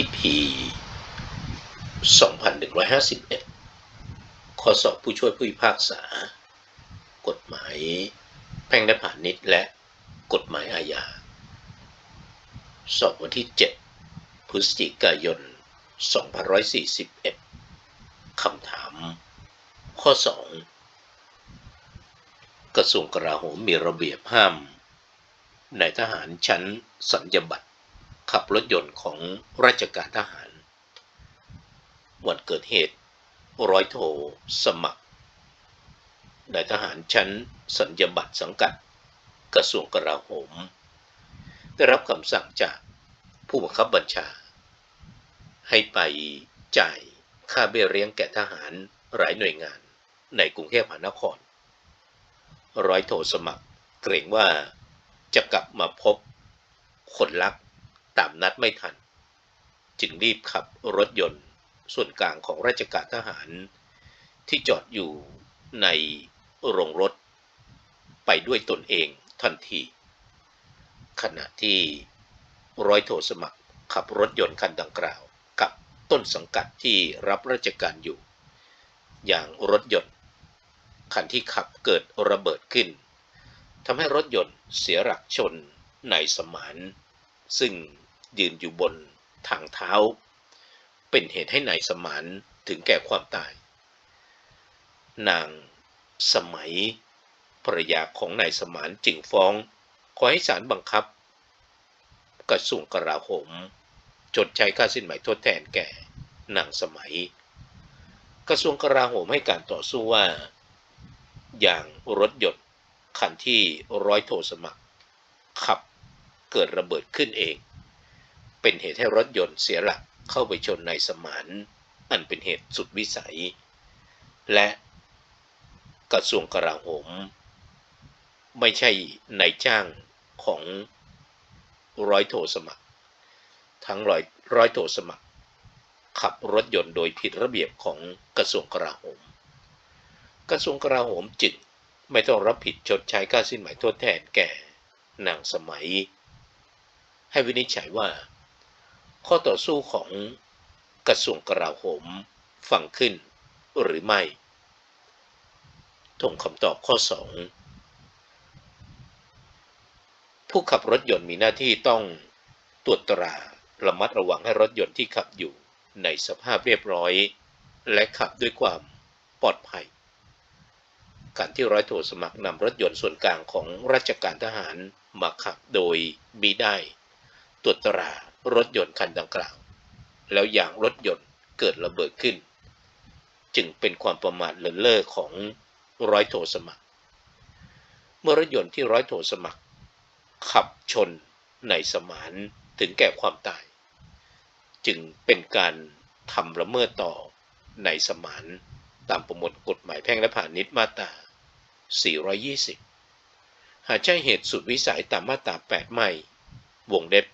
EP 2151 ข้อสอบผู้ช่วยผู้พิพากษา กฎหมายแพ่งและพาณิชย์และกฎหมายอาญา สอบวันที่ 7 พฤศจิกายน 2541 คำถาม ข้อ 2 กระทรวงกลาโหมมีระเบียบห้ามนายทหารชั้นสัญญบัตร ขับรถยนต์ของราชการทหาร วันเกิดเหตุ ร้อยโทสมัครนายทหารชั้นสัญญบัตรสังกัด กระทรวงกลาโหม ได้รับคำสั่งจากผู้บังคับบัญชา ให้ไปจ่ายค่าเบี้ยเลี้ยงแก่ทหารหลายหน่วยงานในกรุงเทพมหานคร ร้อยโทสมัครเกรงว่าจะกลับมาพบคนรัก ตามนัดไม่ทัน จึงรีบขับรถยนต์ ส่วนกลางของราชการทหาร ที่จอดอยู่ในโรงรถ ไปด้วยตนเองทันที ขณะที่ร้อยโทสมัครขับรถยนต์คันดังกล่าว กับต้นสังกัดที่รับราชการอยู่ อย่างรถยนต์ คันที่ขับเกิดระเบิดขึ้นทำให้รถยนต์เสียหลักชนนายสมาน ซึ่งยืนอยู่บนทางเท้า เป็นเหตุให้นายสมานถึงแก่ความตาย นางสมัยภรรยาของนายสมานจึงฟ้อง ขอให้ศาลบังคับ กระทรวงกลาโหม จดใช้ค่าสินไหมทดแทนแก่นางสมัย กระทรวงกลาโหมให้การต่อสู้ว่า อย่างรถยนต์คันที่ร้อยโทสมัคร ขับ เกิดระเบิดขึ้นเอง เป็นเหตุให้รถยนต์เสียหลักเข้าไปชนในสมานอันเป็นเหตุสุดวิสัย และกระทรวงกลาโหม ไม่ใช่ในจ้างของร้อยโทสมัคร ทั้งร้อยร้อยโทสมัคร ขับรถยนต์โดยผิดระเบียบของกระทรวงกลาโหม กระทรวงกลาโหมจึงไม่ต้องรับผิดชดใช้ค่าสินไหมทดแทนแก่นางสมัย ให้วินิจฉัยว่า ข้อต่อสู้ของกระทรวงกลาโหมฟังขึ้นหรือไม่ทงคำตอบข้อ 2 ผู้ขับรถยนต์มีหน้าที่ต้องตรวจตราระมัดระวังให้รถยนต์ที่ขับอยู่ในสภาพเรียบร้อย และขับด้วยความปลอดภัย การที่ร้อยโทสมัครนำรถยนต์ส่วนกลางของราชการทหารมาขับโดยมีได้ ตรวจตรารถยนต์คันดังกล่าว แล้วยางรถยนต์เกิดระเบิดขึ้น จึงเป็นความประมาทเลินเล่อของร้อยโทสมัคร เมื่อรถยนต์ที่ร้อยโทสมัคร ขับชนในสมานถึงแก่ความตาย จึงเป็นการทำละเมิดต่อในสมานตามประมวลกฎหมายแพ่งและพาณิชย์มาตรา 420 หากใช่เหตุสุดวิสัยตามมาตรา 8 ไม่ วงเล็บ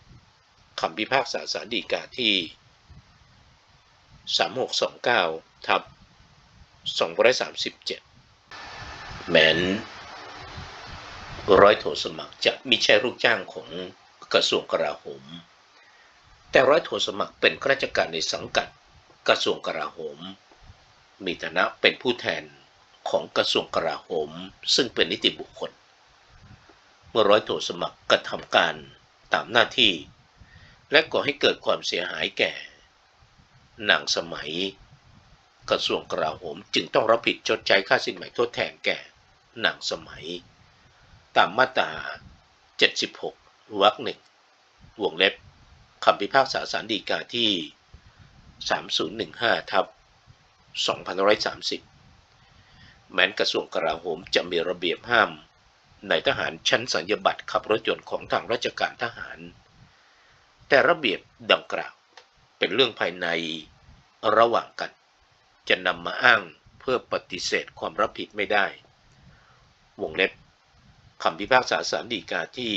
คำพิพากษาสารดีกาที่ 3629 ทับ 237 แม้น ร้อยโทสมัครจะมิใช่ลูกจ้างของกระทรวงกลาโหม แต่ร้อยโทสมัครเป็นข้าราชการในสังกัดกระทรวงกลาโหม มีฐานะเป็นผู้แทนของกระทรวงกลาโหม ซึ่งเป็นนิติบุคคล เมื่อร้อยโทสมัครกระทำการตามหน้าที่ และก่อให้เกิดความเสียหายแก่ หนางสมัย กระทรวงกลาโหมจึงต้องรับผิดชดใช้ค่าสินไหมทดแทนแก่ หนางสมัย ตามมาตรา 76 วรรคหนึ่งวงเล็บคำพิพากษาสารดีกาที่ 3015 ทับ 2530 แม้นกระทรวงกลาโหมจะมีระเบียบห้ามในทหารชั้นสัญญบัตรขับรถยนต์ของทางราชการทหาร แต่ระเบียบดังกล่าว เป็นเรื่องภายในระหว่างกัน จะนำมาอ้างเพื่อปฏิเสธความรับผิดไม่ได้ วงเล็บคำพิพากษาสารดีกาที่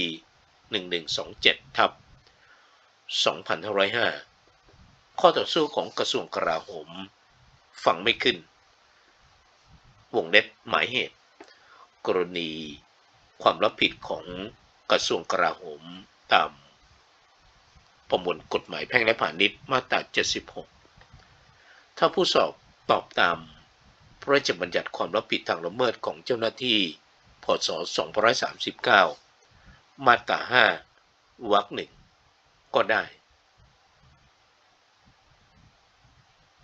1127 ทับ 2505 ข้อต่อสู้ของกระทรวงกลาโหม ฟังไม่ขึ้น วงเล็บหมายเหตุ กรณีความรับผิดของกระทรวงกลาโหมตาม ประมวลกฎหมายแพ่งและพาณิชย์มาตรา 76 ถ้าผู้สอบตอบตามพระราชบัญญัติความรับผิดทางละเมิดของเจ้าหน้าที่ พศ 2539 มาตรา 5 วรรคหนึ่งก็ได้